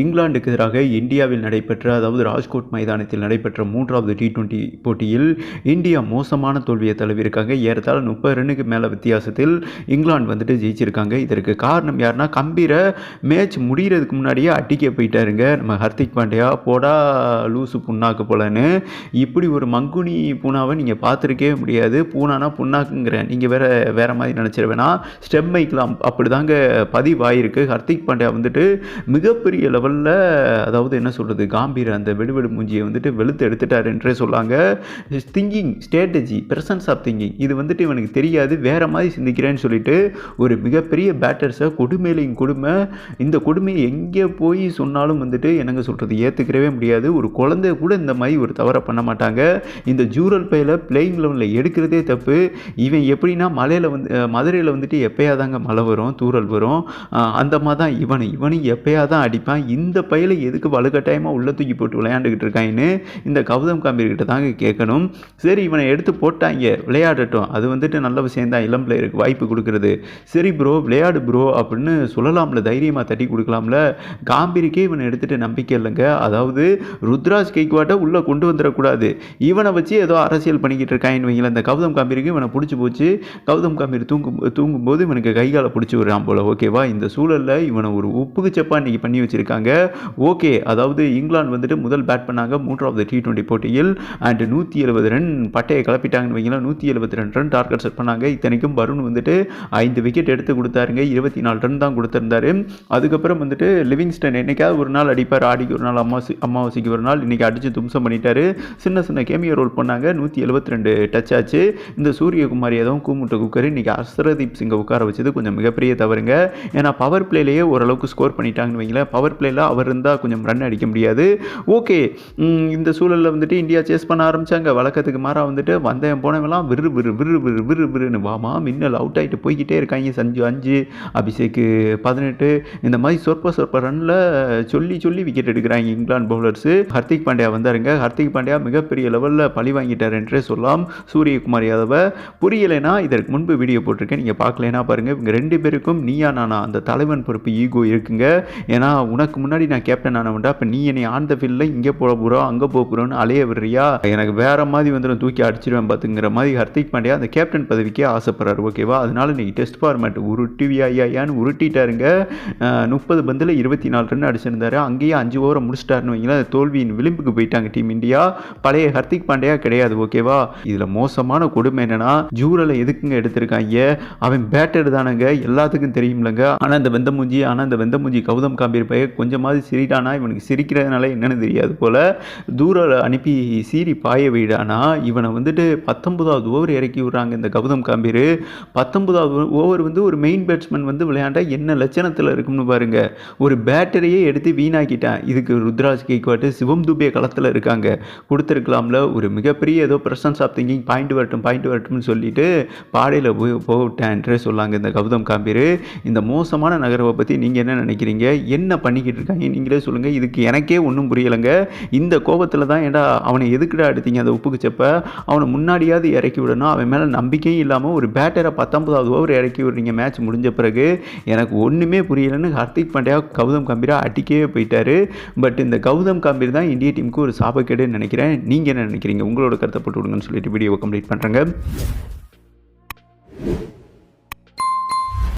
இங்கிலாந்துக்கு எதிராக இந்தியாவில் நடைபெற்ற அதாவது ராஜ்கோட் மைதானத்தில் நடைபெற்ற மூன்றாவது டி டுவெண்ட்டி போட்டியில் இந்தியா மோசமான தோல்வியை தழுவியிருக்காங்க. ஏறத்தாழ முப்பது ரன்னுக்கு மேலே வித்தியாசத்தில் இங்கிலாந்து வந்துட்டு ஜெயிச்சிருக்காங்க. இதற்கு காரணம் யாருன்னா கம்பீரை மேட்ச் முடிகிறதுக்கு முன்னாடியே அட்டிக்க போயிட்டாருங்க. நம்ம ஹர்திக் பாண்டியா போடா லூசு புண்ணாக்கு போலன்னு. இப்படி ஒரு மங்குனி பூனாவை நீங்கள் பார்த்துருக்கவே முடியாது. பூனானா புண்ணாக்குங்கிறேன் நீங்கள் வேற வேற மாதிரி நினச்சிட வேணாம். ஸ்டெம் மைக்கலாம் அப்படி தாங்க பதிவாயிருக்கு. ஹர்திக் பாண்டியா வந்துட்டு மிகப்பெரிய லெவலில் அதாவது என்ன சொல்கிறது காம்பீர் அந்த வெடுவெடு மூஞ்சியை வந்துட்டு வெளுத்து எடுத்துட்டார் என்றே சொல்லாங்க. Thinking strategy presence of thinking இது வந்துட்டு இவனுக்கு தெரியாது வேறு மாதிரி சிந்திக்கிறேன்னு சொல்லிட்டு ஒரு மிகப்பெரிய பேட்டர்ஸை கொடுமையிலையும் கொடுமை இந்த கொடுமையை எங்கே போய் சொன்னாலும் வந்துட்டு என்னங்க சொல்கிறது ஏற்றுக்கிறவே முடியாது. ஒரு குழந்தை கூட இந்த மாதிரி ஒரு தவறை பண்ண மாட்டாங்க. இந்த ஜூரல் பையில் பிளேயிங் லெவலில் எடுக்கிறதே தப்பு. இவன் எப்படின்னா மலையில் வந்து மதுரையில் வந்துட்டு எப்போயாதாங்க மழை வரும் தூரல் வரும். அந்த மாதிரி தான் இவனு. இவனு எப்போயாதான் அடிப்பான். இந்த பையில எதுக்கு வலுக்கட்டாயமாக உள்ள தூக்கி போட்டு விளையாண்டுக்கிட்டு இருக்காங்கன்னு இந்த கௌதம் காம்பீர்கிட்ட தாங்க கேட்கணும். சரி இவனை எடுத்து போட்டாங்க விளையாடட்டும். அது வந்துட்டு நல்ல விஷயம் தான் இளம் பிளேயருக்கு வாய்ப்பு கொடுக்குறது. சரி ப்ரோ விளையாடு ப்ரோ அப்படின்னு சொல்லலாம்ல தைரியமாக தட்டி கொடுக்கலாம்ல. காம்பீருக்கே இவனை எடுத்துகிட்டு நம்பிக்கை இல்லைங்க. அதாவது ருத்ராஜ் கைக்குவாட்டை உள்ளே கொண்டு வந்துடக்கூடாது. இவனை வச்சு ஏதோ அரசியல் பண்ணிக்கிட்டு இருக்காங்கன்னு வைங்களேன். இந்த கௌதம் காம்பீருக்கு இவனை பிடிச்சி போச்சு. கௌதம் காம்பீர் தூங்கும் தூங்கும்போது இவனுக்கு கைகால பிடிச்சி விடுறான் போல. ஓகேவா? இந்த சூழலில் இவனை ஒரு உப்புக்கு செப்பா இன்றைக்கி பண்ணி வச்சிருக்காங்க. ஓகே அதாவது இங்கிலாந்து வந்துட்டு முதல் பேட் பண்ணாங்க மூன்றாவது டி டுவெண்ட்டி போட்டியில். அண்ட் நூற்றி எழுபது ரன் பட்டையை கிளப்பிட்டாங்கன்னு வைங்களேன் நூற்றி எழுபத்தி ரெண்டு ரன் டார்கெட் செட் பண்ணாங்க. இத்தனைக்கும் வருண் வந்துட்டு ஐந்து விக்கெட் எடுத்து கொடுத்தாருங்க. இருபத்தி நாலு ரன் தான் கொடுத்துருந்தாரு. அதுக்கப்புறம் வந்துட்டு லிவிங்ஸ்டன் என்னைக்காவது ஒரு நாள் அடிப்பார். ஆடிக்கு ஒரு நாள் அமாவாசை அமாவாசைக்கு ஒரு நாள். இன்னைக்கு அடித்து தும்சம் பண்ணிட்டாரு. சின்ன சின்ன கேமியோ ரோல் பண்ணாங்க. நூற்றி எழுபத்தி ரெண்டு டச் ஆச்சு. இந்த சூரியகுமார் யாதவும் கூமுட்ட குக்கர். இன்னைக்கு அஸ்ரதீப் சிங்கை உட்கார வச்சது கொஞ்சம் மிகப்பெரிய தவறுங்க. ஏன்னா பவர் பிளேலேயே ஓரளவுக்கு ஸ்கோர் பண்ணிட்டாங்கன்னு வைங்களேன் பவர் பிளேயில் அவர் இருந்தால் கொஞ்சம் ரன் அடிக்க முடியாது. ஓகே இந்த சூழலில் வந்துட்டு இந்தியா சேஸ் பண்ண ஆரம்பிச்சாங்க. வழக்கத்துக்கு மாறாக வந்துட்டு வந்தேன் போனவெல்லாம் விறு விறு விறு விறு விறு விறுன்னு வாமா மின்னல் அவுட் ஆகிட்டு போய்கிட்டே இருக்காங்க. சஞ்சு அஞ்சு அபிஷேக்கு பதினெட்டு இந்த மாதிரி சொற்ப சொற்ப ரன்னில் சொல்லி சொல்லி விக்கெட் எடுக்கிறாங்க இங்கிலாந்து பவுலர்ஸு ஹர்திக் பாண்டியா வந்தாருங்க. ஹர்திக் பாண்டியா மிகப்பெரிய லெவலில் பழி வாங்கிட்டார் என்றே சொல்லலாம். சூரியகுமார் யாதவை புரியலைனா இதற்கு முன்பு வீடியோ போட்டிருக்கேன். நீங்கள் பார்க்கலைன்னா பாருங்கள் இவங்க ரெண்டு பேருக்கும் நீயா நானா அந்த தலைவன் பொறுப்பு ஈகோ இருக்குங்க. ஏன்னா உனக்கு முன்னாடி நான் கேப்டன் ஆனவன்டா இப்போ நீ என்னை ஆன் த ஃபீல்டில் இங்கே போக போகிறோம் அங்கே போக போகிறோன்னு அலைய விடுறியா? எனக்கு வேற மாதிரி வந்துடும் தூக்கி அடிச்சிருவேன் பார்த்துங்கிற மாதிரி ஹர்திக் பாண்டியா அந்த கேப்டன் பதவிக்கே ஆசைப்படுறாரு ஓகேவா அதனால இன்னைக்கு டெஸ்ட் ஃபார்மேட் உருட்டுவியா ஐயான்னு உருட்டிட்டாருங்க. முப்பது பந்தில் இருபத்தி நாலு ரன் அடிச்சிருந்தாரு. அங்கேயே அஞ்சு ஓவரை முடிச்சிட்டாருன்னு வைங்களேன் தோல்வியின் விளிம்புக்கு போயிட்டாங்க டீம் இந்தியா. பழைய ஹர்திக் பாண்டியா கிடையாது ஓகேவா இதில் மோசமான கொடுமை என்னென்னா ஜூரலை எதுக்குங்க எடுத்திருக்காங்க? அவன் பேட்டர் தானங்க எல்லாத்துக்கும் தெரியும்லங்க. ஆனால் இந்த வெந்தமூஞ்சி ஆனால் இந்த வெந்தமூஞ்சி கௌதம் காம்பீர் பைய கொஞ்சமாவது சிரிட்டானா இவனுக்கு சிரிக்கிறதுனால என்னென்னு தெரியாது போல். தூரம் அனுப்பி சீரி பாய வைடானா? இவனை வந்துட்டு பத்தொன்பதாவது ஓவர் இறக்கி விடுறாங்க இந்த கௌதம் காம்பீர். பத்தொன்பதாவது ஓவர் வந்து ஒரு மெயின் பேட்ஸ்மேன் வந்து விளையாண்டா என்ன லட்சணத்தில் இருக்கும்னு பாருங்கள் ஒரு பேட்டரியே எடுத்து வீணாக்கிட்டேன். இதுக்கு ருத்ராஜ் கேக்வாட்டு சிவம் துபே களத்தில் இருக்காங்க. கொடுத்துருக்கலாம்ல ஒரு மிகப்பெரிய ஏதோ பிரசன்ஸ் ஆஃப் திங்கிங் பாயிண்ட் வரட்டும் பாயிண்ட் வரட்டும்னு சொல்லிட்டு பாடையில் போய் போவிட்டேன்றே சொல்லாங்க இந்த கௌதம் காம்பீர். இந்த மோசமான நகரவை பற்றி நீங்கள் என்ன நினைக்கிறீங்க? என்ன பண்ணிக்கிட்டு இருக்காங்க நீங்களே சொல்லுங்கள் இதுக்கு எனக்கே ஒன்றும் புரியலைங்க. இந்த கோபத்தில் தான் ஏன்டா அவனை எதுக்குடா எடுத்தீங்க அந்த உப்புக்கு அவனை முன்னாடியாவது இறக்கி விடணும். அவன் மேலே நம்பிக்கையும் இல்லாமல் ஒரு பேட்டரை பத்தொன்பதாவது ஓவர் இறக்கி விடுறீங்க மேட்ச் முடிஞ்ச பிறகு. எனக்கு ஒன்றுமே புரியலைன்னு ஹர்திக் பாண்டியா கௌதம் கம்பீரா அடிக்கவே போயிட்டார். பட் இந்த கௌதம் கம்பீர் தான் இந்திய டீமுக்கு ஒரு சாபக்கேடுன்னு நினைக்கிறேன். நீங்கள் என்ன நினைக்கிறீங்க? உங்களோட கருத்தை போட்டு விடுங்கன்னு சொல்லிட்டு வீடியோவை கம்ப்ளீட் பண்ணுறேங்க